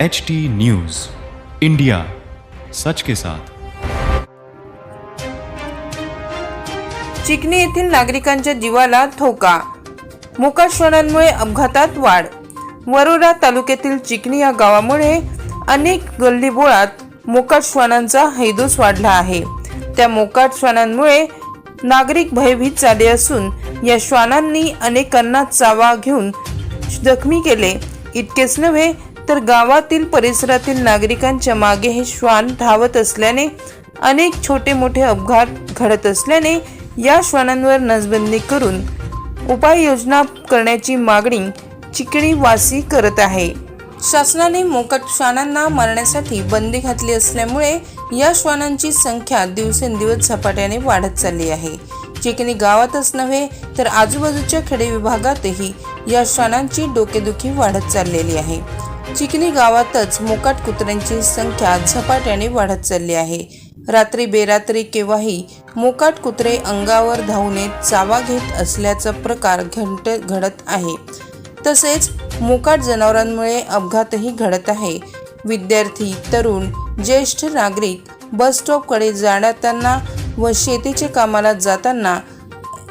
H T news India सच के साथ. चिकणी येथील नागरिकांच्या जीवाला धोका. मुकाश्वरांमुळे अपघातात वाढ. वरोरा तालुक्यातील चिकणी या गावामुळे अनेक गल्लीबोळात मोकाट श्वानांचा हैदोस वाढला आहे. त्या मोकाट श्वानांमुळे नागरिक भयभीत झाले असून या श्वानांनी अनेकांना चावा घेऊन जखमी केले. इतकेच नव्हे तर गावातील परिसरातील नागरिकांच्या मागे हे श्वान धावत असल्याने अनेक छोटे मोठे अपघात घडत असल्याने या श्वानांवर नसबंदी करून उपाययोजना करण्याची मागणी चिकणी वासी करत आहे. शासनाने मोकट श्वानांना मारण्यासाठी बंदी घातली असल्यामुळे या श्वानांची संख्या दिवसेंदिवस झपाट्याने वाढत चालली आहे. चिकणी गावातच नव्हे तर आजूबाजूच्या खेडे विभागातही या श्वानांची डोकेदुखी वाढत चाललेली आहे. चिकणी गावातच मोकाट कुत्र्यांची संख्या झपाट्याने वाढत चालली आहे. रात्री बेरात्री केव्हाही मोकाट कुत्रे अंगावर धावून येत चावा घेत असल्याचा प्रकार घंट घडत आहे. तसेच मोकाट जनावरांमुळे अपघातही घडत आहे. विद्यार्थी तरुण ज्येष्ठ नागरिक बस स्टॉपकडे जाण्याताना व शेतीच्या कामाला जाताना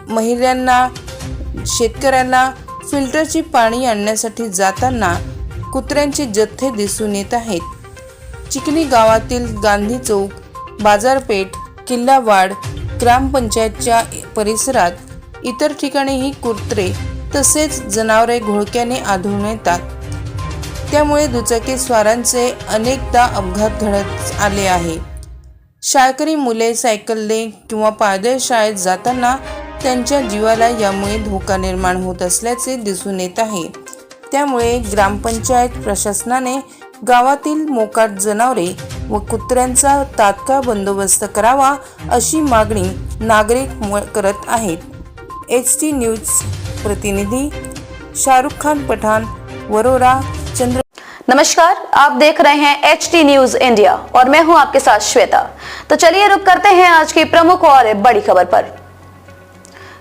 महिलांना शेतकऱ्यांना फिल्टरची पाणी आणण्यासाठी जाताना कुत्र्यांचे जथ्थे दिसून येत आहेत. चिकणी गावातील गांधी चौक बाजारपेठ किल्लावाड ग्रामपंचायतच्या परिसरात इतर ठिकाणीही कुत्रे तसेच जनावरे घोळक्याने आढळून येतात. त्यामुळे दुचाकी स्वारांचे अनेकदा अपघात घडत आले आहे. शाळकरी मुले सायकलने किंवा पायदळ शाळेत जाताना त्यांच्या जीवाला यामुळे धोका निर्माण होत असल्याचे दिसून येत आहे. त्यामुळे ग्रामपंचायत प्रशासनाने गावातील मोकाट जनावरे व कुत्र्यांचा तात्काळ बंदोबस्त करावा अशी मागणी नागरिक करत आहेत. एच टी न्यूज प्रतिनिधी शाहरुख खान पठान वरोरा चंद्र नमस्कार आप देख रहे हैं एच टी न्यूज इंडिया और मैं हूं आपके साथ श्वेता। तो चलिए रुक करते हैं आज की प्रमुख और बड़ी खबर पर।